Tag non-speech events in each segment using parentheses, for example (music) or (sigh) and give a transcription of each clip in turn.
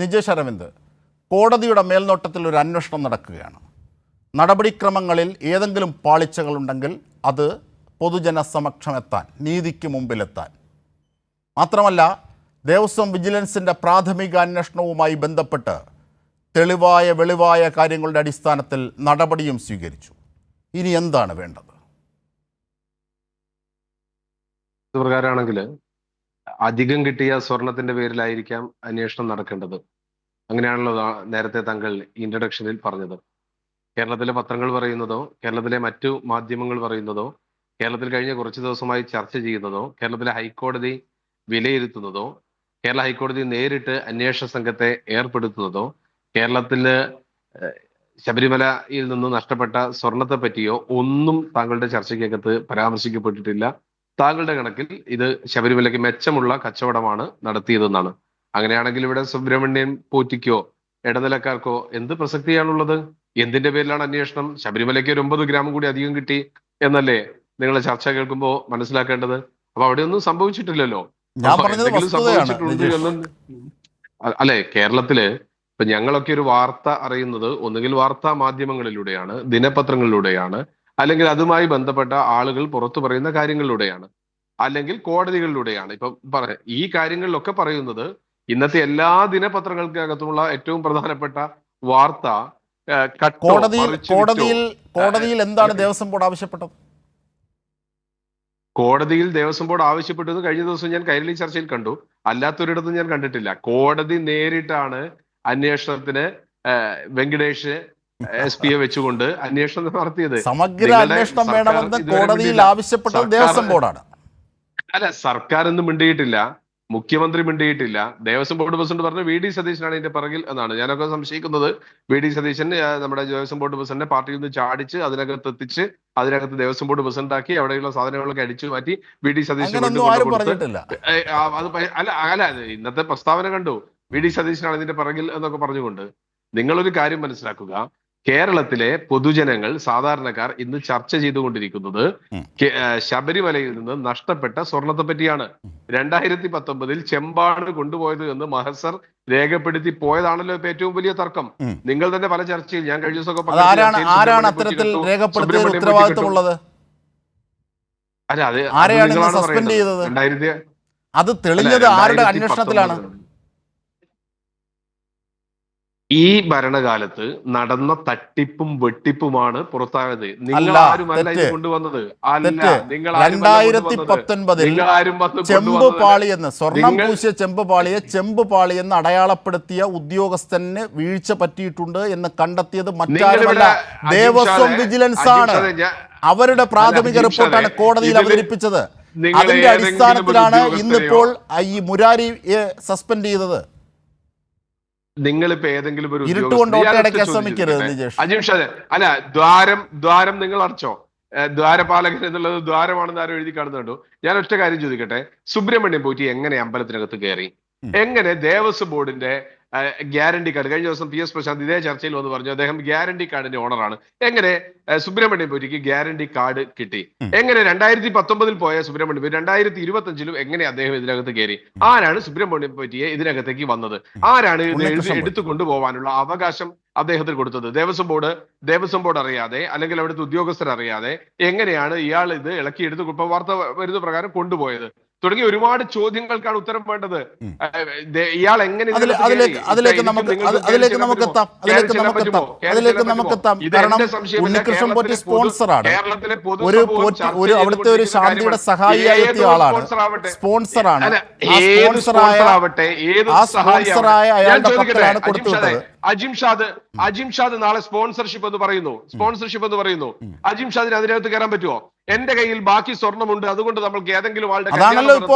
നിജേഷ് അരവിന്ദ് കോടതിയുടെ മേൽനോട്ടത്തിൽ ഒരു അന്വേഷണം നടക്കുകയാണ്. നടപടിക്രമങ്ങളിൽ ഏതെങ്കിലും പാളിച്ചകളുണ്ടെങ്കിൽ അത് പൊതുജന സമക്ഷമെത്താൻ നീതിക്ക് മുമ്പിലെത്താൻ. മാത്രമല്ല ദേവസ്വം വിജിലൻസിന്റെ പ്രാഥമിക അന്വേഷണവുമായി ബന്ധപ്പെട്ട് തെളിവായ വെളിവായ കാര്യങ്ങളുടെ അടിസ്ഥാനത്തിൽ നടപടിയും സ്വീകരിച്ചു. ഇനി എന്താണ് വേണ്ടത്? പ്രകാരമാണെങ്കിൽ അധികം കിട്ടിയ സ്വർണത്തിന്റെ പേരിലായിരിക്കാം അന്വേഷണം നടക്കേണ്ടത്. അങ്ങനെയാണല്ലോ നേരത്തെ താങ്കൾ ഇൻട്രഡക്ഷനിൽ പറഞ്ഞത്. കേരളത്തിലെ പത്രങ്ങൾ പറയുന്നതോ കേരളത്തിലെ മറ്റു മാധ്യമങ്ങൾ പറയുന്നതോ കേരളത്തിൽ കഴിഞ്ഞ കുറച്ച് ദിവസമായി ചർച്ച ചെയ്യുന്നതോ കേരളത്തിലെ ഹൈക്കോടതി വിലയിരുത്തുന്നതോ കേരള ഹൈക്കോടതി നേരിട്ട് അന്വേഷണ സംഘത്തെ ഏർപ്പെടുത്തുന്നതോ കേരളത്തിൽ ശബരിമലയിൽ നിന്ന് നഷ്ടപ്പെട്ട സ്വർണത്തെ പറ്റിയോ ഒന്നും താങ്കളുടെ ചർച്ചയ്ക്കകത്ത് പരാമർശിക്കപ്പെട്ടിട്ടില്ല. താങ്കളുടെ കണക്കിൽ ഇത് ശബരിമലയ്ക്ക് മെച്ചമുള്ള കച്ചവടമാണ് നടത്തിയതെന്നാണ്. അങ്ങനെയാണെങ്കിൽ ഇവിടെ സുബ്രഹ്മണ്യൻ പോറ്റിക്കോ ഇടനിലക്കാർക്കോ എന്ത് പ്രസക്തിയാണുള്ളത്? എന്തിന്റെ പേരിലാണ് അന്വേഷണം? ശബരിമലയ്ക്ക് ഒരു ഒമ്പത് ഗ്രാം കൂടി അധികം കിട്ടി എന്നല്ലേ നിങ്ങൾ ചർച്ച കേൾക്കുമ്പോൾ മനസ്സിലാക്കേണ്ടത്? അപ്പൊ അവിടെ ഒന്നും സംഭവിച്ചിട്ടില്ലല്ലോ സംഭവിച്ചിട്ടുണ്ട് എന്നും അല്ലെ കേരളത്തിൽ ഇപ്പൊ ഞങ്ങളൊക്കെ ഒരു വാർത്ത അറിയുന്നത് ഒന്നുകിൽ വാർത്താ മാധ്യമങ്ങളിലൂടെയാണ് ദിനപത്രങ്ങളിലൂടെയാണ്. അല്ലെങ്കിൽ അതുമായി ബന്ധപ്പെട്ട ആളുകൾ പുറത്തു പറയുന്ന കാര്യങ്ങളിലൂടെയാണ്. അല്ലെങ്കിൽ കോടതികളിലൂടെയാണ്. ഇപ്പൊ പറ ഈ കാര്യങ്ങളിലൊക്കെ പറയുന്നത് ഇന്നത്തെ എല്ലാ ദിനപത്രങ്ങൾക്കകത്തുമുള്ള ഏറ്റവും പ്രധാനപ്പെട്ട വാർത്ത കോടതിയിൽ കോടതിയിൽ കോടതിയിൽ എന്താണ് ദേവസ്വം ബോർഡ് ആവശ്യപ്പെട്ടത്? കോടതിയിൽ ദേവസ്വം ബോർഡ് ആവശ്യപ്പെട്ടത് കഴിഞ്ഞ ദിവസം ഞാൻ കൈരളി ചർച്ചയിൽ കണ്ടു. അല്ലാത്തൊരിടത്തും ഞാൻ കണ്ടിട്ടില്ല. കോടതി നേരിട്ടാണ് അന്വേഷണത്തിന് വെങ്കടേഷ് എസ് പിയെ വെച്ചുകൊണ്ട് അന്വേഷണം നടത്തിയത്. സമഗ്ര അന്വേഷണം വേണമെന്ന് കോടതിയിൽ ആവശ്യപ്പെട്ട ആവശ്യപ്പെട്ടത് ദേവസ്വം ബോർഡാണ്. അല്ല സർക്കാർ ഒന്നും മിണ്ടിയിട്ടില്ല. മുഖ്യമന്ത്രി മിണ്ടിയിട്ടില്ല. ദേവസ്വം ബോർഡ് പ്രസിഡന്റ് പറഞ്ഞു വി ഡി സതീശനാണ് ഇതിന്റെ പിറകിൽ എന്നാണ്. ഞാനൊക്കെ സംശയിക്കുന്നത്. വി ഡി സതീശൻ നമ്മുടെ ദേവസ്വം ബോർഡ് പ്രസിഡന്റിനെ പാർട്ടിയിൽ നിന്ന് ചാടിച്ച് അതിനകത്ത് എത്തിച്ച് അതിനകത്ത് ദേവസ്വം ബോർഡ് പ്രസിഡന്റ് ആക്കി അവിടെയുള്ള സാധനങ്ങളൊക്കെ അടിച്ചു മാറ്റി വി ഡി സതീശൻ അത് അല്ല അല്ല ഇന്നത്തെ പ്രസ്താവന കണ്ടു. വി ഡി സതീശനാണ് ഇതിന്റെ പിറകിൽ എന്നൊക്കെ പറഞ്ഞുകൊണ്ട്. നിങ്ങളൊരു കാര്യം മനസ്സിലാക്കുക. കേരളത്തിലെ പൊതുജനങ്ങൾ സാധാരണക്കാർ ഇന്ന് ചർച്ച ചെയ്തുകൊണ്ടിരിക്കുന്നത് ശബരിമലയിൽ നിന്ന് നഷ്ടപ്പെട്ട സ്വർണത്തെ പറ്റിയാണ്. രണ്ടായിരത്തി പത്തൊമ്പതിൽ ചെമ്പാണ് കൊണ്ടുപോയത് എന്ന് മഹസർ രേഖപ്പെടുത്തി പോയതാണല്ലോ ഇപ്പൊ ഏറ്റവും വലിയ തർക്കം. നിങ്ങൾ തന്നെ പല ചർച്ചയിൽ ഞാൻ കഴിഞ്ഞ ദിവസമൊക്കെ അല്ല അത്? രണ്ടായിരത്തി അത് തെളിഞ്ഞത് ആരുടെ അന്വേഷണത്തിലാണ്? ഈ ഭരണകാലത്ത് നടന്ന തട്ടിപ്പും വെട്ടിപ്പുമാണ് പുറത്തായത്. നിങ്ങൾ ഇത്. കൊണ്ടുവന്നത്. അല്ല നിങ്ങൾ രണ്ടായിരത്തി പത്തൊൻപതിൽ ചെമ്പ് കൊണ്ടുവന്നതല്ല. പാളി എന്ന് സ്വർണം പൂശിയ ചെമ്പ് പാളിയെ ചെമ്പ് പാളി എന്ന് അടയാളപ്പെടുത്തിയ ഉദ്യോഗസ്ഥന് വീഴ്ച പറ്റിയിട്ടുണ്ട് എന്ന് കണ്ടെത്തിയത് മറ്റാരുമല്ല ദേവസ്വം വിജിലൻസ് ആണ് അവരുടെ പ്രാഥമിക റിപ്പോർട്ടാണ് കോടതിയിൽ അവതരിപ്പിച്ചത്. അതിന്റെ അടിസ്ഥാനത്തിലാണ് ഇന്നിപ്പോൾ ഈ മുരാരിയെ സസ്പെൻഡ് ചെയ്തത് നിങ്ങളിപ്പോ ഏതെങ്കിലും ഒരു ഇരുട്ട് ഉദ്യോഗസ്ഥനെ- കൊണ്ട് ഞാൻ ഓട്ടയടയ്ക്കാൻ ഒറ്റ ചോദ്യം ശ്രമിക്കരുത്, ഏതെങ്കിലും ഒരു അജിം അതെ അല്ല ദ്വാരം ദ്വാരം നിങ്ങൾ അടച്ചോ? ദ്വാരപാലകൻ എന്നുള്ളത് ദ്വാരമാണെന്ന് ആരും എഴുതി കാണുന്നുണ്ടോ. ഞാൻ ഒറ്റ കാര്യം ചോദിക്കട്ടെ. സുബ്രഹ്മണ്യം പോയിട്ട് എങ്ങനെ അമ്പലത്തിനകത്ത് കയറി? എങ്ങനെ ദേവസ്വം ബോർഡിന്റെ ഗ്യാരണ്ടി കാർഡ്. കഴിഞ്ഞ ദിവസം പി എസ് പ്രശാന്ത് ഇതേ ചർച്ചയിൽ വന്ന് പറഞ്ഞു അദ്ദേഹം ഗ്യാരണ്ടി കാർഡിന്റെ ഓണറാണ്. എങ്ങനെ സുബ്രഹ്മണ്യം പോറ്റിക്ക് ഗ്യാരണ്ടി കാർഡ് കിട്ടി? എങ്ങനെ രണ്ടായിരത്തി പത്തൊമ്പതിൽ പോയ സുബ്രഹ്മണ്യം പോറ്റി രണ്ടായിരത്തി ഇരുപത്തി അഞ്ചിലും എങ്ങനെ അദ്ദേഹം ഇതിനകത്ത് കയറി? ആരാണ് സുബ്രഹ്മണ്യം പോറ്റിയെ ഇതിനകത്തേക്ക് വന്നത്? ആരാണ് ഇത് എടുത്തു കൊണ്ടുപോകാനുള്ള അവകാശം അദ്ദേഹത്തിന് കൊടുത്തത്? ദേവസ്വം ബോർഡ് ദേവസ്വം ബോർഡ് അറിയാതെ അല്ലെങ്കിൽ അവിടുത്തെ ഉദ്യോഗസ്ഥർ അറിയാതെ എങ്ങനെയാണ് ഇയാൾ ഇത് ഇളക്കിയെടുത്ത് ഇപ്പൊ വാർത്ത വരുന്ന പ്രകാരം കൊണ്ടുപോയത്? തുടങ്ങി ഒരുപാട് ചോദ്യങ്ങൾക്കാണ് ഉത്തരം വേണ്ടത്. ഇയാൾ എങ്ങനെ അതിലേക്ക് നമുക്ക് അതിലേക്ക് നമുക്ക്? എത്താം. അതിലേക്ക് നമുക്ക്? എത്താം. അതിലേക്ക് നമുക്ക്? എത്താം. കാരണം ഉണ്ണികൃഷ്ണൻ പോറ്റി സ്പോൺസറാണ്. ഒരു ഒരു അവിടുത്തെ ഒരു ശാന്തിയുടെ. സഹായിയായി എത്തിയ ആളാണ്. സ്പോൺസറാണ്. അല്ല, ആ സ്പോൺസറായ അയാളുടെ പക്കലാണ് കൊടുത്തു വിട്ടത് അജിം ഷാദ് അജിം ഷാദ് നാളെ സ്പോൺസർഷിപ്പ് എന്ന് പറയുന്നു. സ്പോൺസർഷിപ്പ് എന്ന് പറയുന്നു. അജിം ഷാദിന് അതിനകത്ത് കയറാൻ പറ്റുമോ എന്റെ കയ്യിൽ ബാക്കി സ്വർണമുണ്ട് അതുകൊണ്ട് നമ്മൾക്ക് ഏതെങ്കിലും ആളുടെ ദേവസ്വം ബോർഡ്-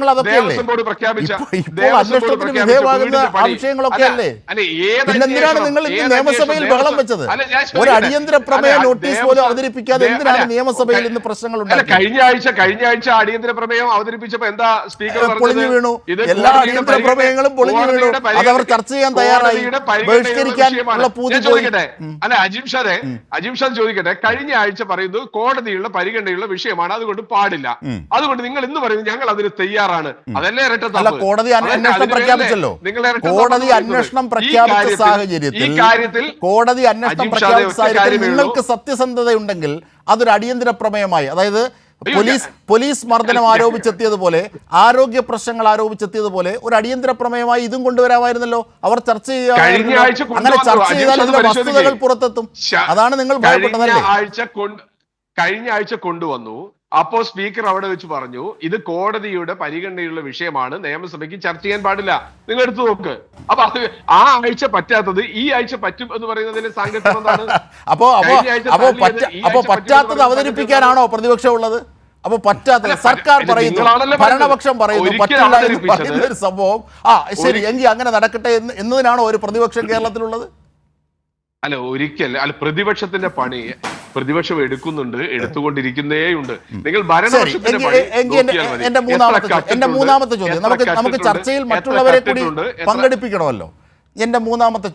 പ്രഖ്യാപിച്ച ദേവസ്വം ബോർഡ് പ്രഖ്യാപിച്ച കഴിഞ്ഞ ആഴ്ച കഴിഞ്ഞ ആഴ്ച അടിയന്തര പ്രമേയം അവതരിപ്പിച്ചപ്പോ എന്താ സ്പീക്കർ വീണു. എല്ലാ അടിയന്തര പ്രമേയങ്ങളും പൊളിഞ്ഞു വീണു. അതവർ ചർച്ച ചർച്ച ചെയ്യാൻ തയ്യാറായി. ബഹിഷ്കരിക്കാൻ ചോദിക്കട്ടെ? അല്ല അജിം ഷാദെ അജിം ഷാദ് ചോദിക്കട്ടെ? കഴിഞ്ഞ ആഴ്ച പറയുന്നു കോടതിയുള്ള പരിഗണനയുള്ള വിഷയമാണ്. അതുകൊണ്ട് പാടില്ല. അതുകൊണ്ട് നിങ്ങൾ ഇന്ന് പറയുന്നു ഞങ്ങൾ അതിന് തയ്യാറാണ്. അതല്ലേ ഇരട്ടത്തല്ല കോടതി അന്വേ- അന്വേഷണം പ്രഖ്യാപിച്ചല്ലോ. കോടതി പറയുന്നത്. അന്വേഷണം പ്രഖ്യാപിച്ച സാഹചര്യത്തിൽ കോടതി അന്വേഷണം പ്രഖ്യാപിച്ച സാഹചര്യത്തിൽ നിങ്ങൾക്ക് സത്യസന്ധത ഉണ്ടെങ്കിൽ സത്യസന്ധതയുണ്ടെങ്കിൽ അതൊരു അടിയന്തര പ്രമേയമായി. അതായത് പോലീസ് പോലീസ് മർദ്ദനം ആരോപിച്ചെത്തിയതുപോലെ ആരോഗ്യ പ്രശ്നങ്ങൾ ആരോപിച്ചെത്തിയതുപോലെ ഒരു അടിയന്തര പ്രമേയമായി ഇതും കൊണ്ടുവരാമായിരുന്നല്ലോ. അവർ ചർച്ച ചെയ്യുക അങ്ങനെ. ചർച്ച ചെയ്താൽ ഇതിലെ വസ്തുതകൾ പുറത്തെത്തും. അതാണ് നിങ്ങൾ ഭയപ്പെട്ടതല്ലേ? കഴിഞ്ഞ ആഴ്ച കൊണ്ടുവന്നു. അപ്പോ സ്പീക്കർ അവിടെ വെച്ച് പറഞ്ഞു ഇത് കോടതിയുടെ പരിഗണനയുള്ള വിഷയമാണ് നിയമസഭയ്ക്ക് ചർച്ച ചെയ്യാൻ പാടില്ല. നിങ്ങൾ എടുത്തു നോക്ക്. അപ്പൊ അത് ആ ആഴ്ച പറ്റാത്തത് ഈ ആഴ്ച പറ്റും എന്ന് പറയുന്നതിന് സാങ്കത്യം എന്താണ്? (laughs) അപ്പോ അപ്പോ പറ്റാത്തത് അവതരിപ്പിക്കാനാണോ പ്രതിപക്ഷം ഉള്ളത് അപ്പൊ പറ്റാത്തത്. സർക്കാർ പറയുന്നു ഭരണപക്ഷം പറയുന്നു പറ്റില്ല എന്ന് പറയുന്ന ഒരു സംഭവം. ആ ശരി എങ്കിൽ അങ്ങനെ നടക്കട്ടെ എന്ന് എന്നതിനാണോ ഒരു പ്രതിപക്ഷം കേരളത്തിലുള്ളത്? അല്ല ഒരിക്കൽ അല്ല പ്രതിപക്ഷത്തിന്റെ പണി പ്രതിപക്ഷം എടുക്കുന്നുണ്ട് എടുത്തുകൊണ്ടിരിക്കുന്നേയുണ്ട്. നിങ്ങൾ എന്റെ മൂന്നാമത്തെ എന്റെ മൂന്നാമത്തെ ചോദ്യം. നമുക്ക് നമുക്ക് ചർച്ചയിൽ മറ്റുള്ളവരെ കൂടി പങ്കെടുപ്പിക്കണമല്ലോ. എന്റെ മൂന്നാമത്തെ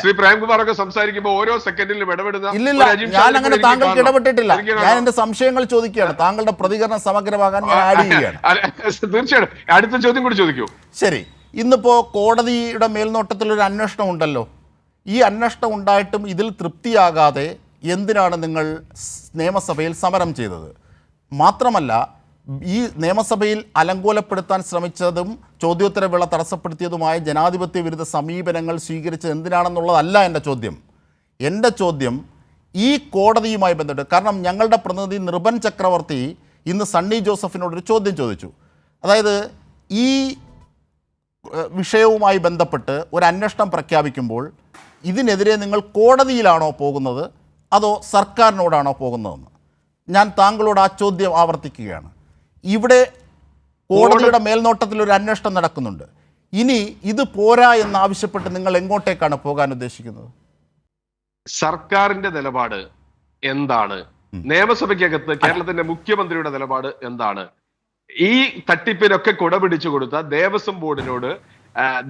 ശ്രീ പ്രേംകുമാർ ഒക്കെ സംസാരിക്കുമ്പോൾ ഓരോ സെക്കൻഡിലും ഇടപെടുന്ന ഇല്ലില്ല ഞാൻ അങ്ങനെ താങ്കൾക്ക് ഇടപെട്ടിട്ടില്ല. ഞാൻ. എന്റെ സംശയങ്ങൾ ചോദിക്കുകയാണ്. താങ്കളുടെ പ്രതികരണം സമഗ്രമാകാൻ ഞാൻ ആഡ് ചെയ്യുകയാണ്. തീർച്ചയായിട്ടും. അടുത്ത ചോദ്യം കൂടി ചോദിക്കൂ. ശരി. ഇന്നിപ്പോ കോടതിയുടെ മേൽനോട്ടത്തിൽ ഒരു അന്വേഷണം ഉണ്ടല്ലോ. ഈ അന്വേഷണം ഉണ്ടായിട്ടും ഇതിൽ തൃപ്തിയാകാതെ എന്തിനാണ് നിങ്ങൾ നിയമസഭയിൽ സമരം ചെയ്തത്? മാത്രമല്ല ഈ നിയമസഭയിൽ അലങ്കോലപ്പെടുത്താൻ ശ്രമിച്ചതും ചോദ്യോത്തരവേള തടസ്സപ്പെടുത്തിയതുമായ ജനാധിപത്യ വിരുദ്ധ സമീപനങ്ങൾ സ്വീകരിച്ചത് എന്തിനാണെന്നുള്ളതല്ല എന്റെ ചോദ്യം. എന്റെ ചോദ്യം ഈ കോടതിയുമായി ബന്ധപ്പെട്ട് കാരണം ഞങ്ങളുടെ പ്രതിനിധി നിർബൻ ചക്രവർത്തി ഇന്ന് സണ്ണി ജോസഫിനോടൊരു ചോദ്യം ചോദിച്ചു. അതായത് ഈ വിഷയവുമായി ബന്ധപ്പെട്ട് ഒരു അന്വേഷണം പ്രഖ്യാപിക്കുമ്പോൾ ഇതിനെതിരെ നിങ്ങൾ കോടതിയിലാണോ പോകുന്നത്? അതോ സർക്കാരിനോടാണോ പോകുന്നതെന്ന്? ഞാൻ താങ്കളോട് ആ ചോദ്യം ആവർത്തിക്കുകയാണ്. ഇവിടെ കോടതിയുടെ മേൽനോട്ടത്തിൽ ഒരു അന്വേഷണം നടക്കുന്നുണ്ട്. ഇനി ഇത് പോരാ എന്ന് എന്നാവശ്യപ്പെട്ട് നിങ്ങൾ എങ്ങോട്ടേക്കാണ് പോകാൻ ഉദ്ദേശിക്കുന്നത്? സർക്കാരിന്റെ നിലപാട് എന്താണ്? നിയമസഭയ്ക്കകത്ത് കേരളത്തിന്റെ മുഖ്യമന്ത്രിയുടെ നിലപാട് എന്താണ്? ഈ തട്ടിപ്പിനൊക്കെ കുടപിടിച്ചു കൊടുത്ത ദേവസ്വം ബോർഡിനോട്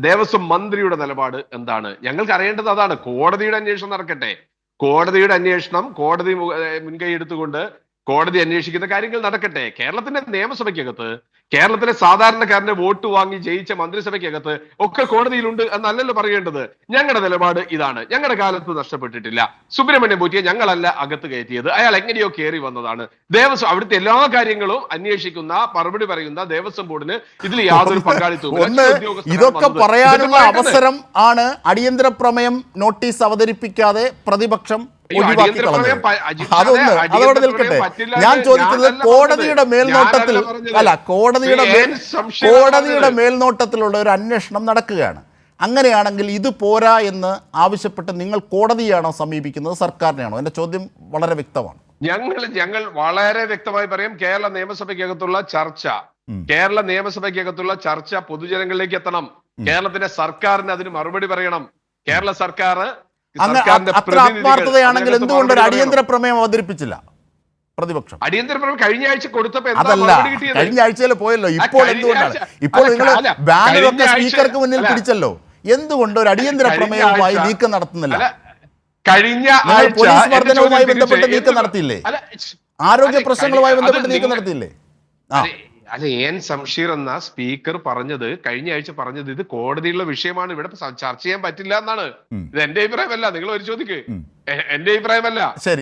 ദേവസ്വം മന്ത്രിയുടെ നിലപാട് എന്താണ്? ഞങ്ങൾക്ക് അറിയേണ്ടത് അതാണ്. കോടതിയുടെ അന്വേഷണം നടക്കട്ടെ. കോടതിയുടെ അന്വേഷണം കോടതി മുൻകൈ എടുത്തുകൊണ്ട് കോടതി അന്വേഷിക്കുന്ന കാര്യങ്ങൾ നടക്കട്ടെ. കേരളത്തിന്റെ നിയമസഭയ്ക്കകത്ത് കേരളത്തിലെ സാധാരണക്കാരന്റെ വോട്ട് വാങ്ങി ജയിച്ച മന്ത്രിസഭയ്ക്കകത്ത് ഒക്കെ കോടതിയിലുണ്ട് എന്നല്ലല്ലോ പറയേണ്ടത്. ഞങ്ങളുടെ നിലപാട് ഇതാണ്. ഞങ്ങളുടെ കാലത്ത് നഷ്ടപ്പെട്ടിട്ടില്ല. സുബ്രഹ്മണ്യം പൂറ്റിയെ ഞങ്ങളല്ല അകത്ത് കയറ്റിയത്. അയാൾ എങ്ങനെയോ കയറി വന്നതാണ്. ദേവസ്വം അവിടുത്തെ എല്ലാ കാര്യങ്ങളും അന്വേഷിക്കുന്ന മറുപടി പറയുന്ന ദേവസ്വം ബോർഡിന് ഇതിൽ യാതൊരു പങ്കാളിത്തവും ഇതൊക്കെ പറയാനുള്ള അവസരം ആണ് അടിയന്തര പ്രമേയം നോട്ടീസ് അവതരിപ്പിക്കാതെ പ്രതിപക്ഷം ഒഴിവാക്കി കളഞ്ഞത്. അതൊന്ന് അതോടെ നിൽക്കട്ടെ ഞാൻ ചോദിക്കുന്നത് കോടതിയുടെ മേൽനോട്ടത്തിൽ അല്ല കോടതിയുടെ. കോടതിയുടെ മേൽനോട്ടത്തിലുള്ള ഒരു അന്വേഷണം നടക്കുകയാണ്. അങ്ങനെയാണെങ്കിൽ ഇത് പോരാ എന്ന് ആവശ്യപ്പെട്ട് നിങ്ങൾ കോടതിയാണോ സമീപിക്കുന്നത് സർക്കാരിനെയാണോ? എന്റെ ചോദ്യം വളരെ വ്യക്തമാണ്. ഞങ്ങൾ ഞങ്ങൾ വളരെ വ്യക്തമായി പറയും കേരള നിയമസഭയ്ക്കകത്തുള്ള ചർച്ച കേരള നിയമസഭയ്ക്കകത്തുള്ള ചർച്ച പൊതുജനങ്ങളിലേക്ക് എത്തണം. കേരളത്തിന്റെ സർക്കാരിന് അതിന് മറുപടി പറയണം. കേരള സർക്കാർ അത്ര ആത്മാർത്ഥതയാണെങ്കിൽ എന്തുകൊണ്ട് ഒരു അടിയന്തര പ്രമേയം അവതരിപ്പിച്ചില്ല പ്രതിപക്ഷം? അടിയന്തര പ്രമേയം കഴിഞ്ഞ ആഴ്ച കൊടുത്തപ്പോ അതല്ല കഴിഞ്ഞ ആഴ്ചയിൽ പോയല്ലോ. ഇപ്പോൾ എന്തുകൊണ്ടാണ്? ഇപ്പോൾ നിങ്ങൾ ബാനറൊക്കെ സ്പീക്കർക്ക് മുന്നിൽ പിടിച്ചല്ലോ. എന്തുകൊണ്ട് ഒരു അടിയന്തര പ്രമേയവുമായി നീക്കം നടത്തുന്നില്ല? കഴിഞ്ഞ പോലീസ് മർദ്ദനവുമായി ബന്ധപ്പെട്ട് നീക്കം നടത്തിയില്ലേ? ആരോഗ്യ പ്രശ്നങ്ങളുമായി ബന്ധപ്പെട്ട് നീക്കം നടത്തിയില്ലേ? ആ. അല്ല എൻ സംഷീർ എന്ന സ്പീക്കർ പറഞ്ഞത് കഴിഞ്ഞ ആഴ്ച പറഞ്ഞത് ഇത് കോടതിയുള്ള വിഷയമാണ്. ഇവിടെ ചർച്ച ചെയ്യാൻ പറ്റില്ല എന്നാണ്. ഇത് എന്റെ അഭിപ്രായമല്ല നിങ്ങൾ ഒരു ചോദിക്ക് എന്റെ അഭിപ്രായമല്ല. ശരി.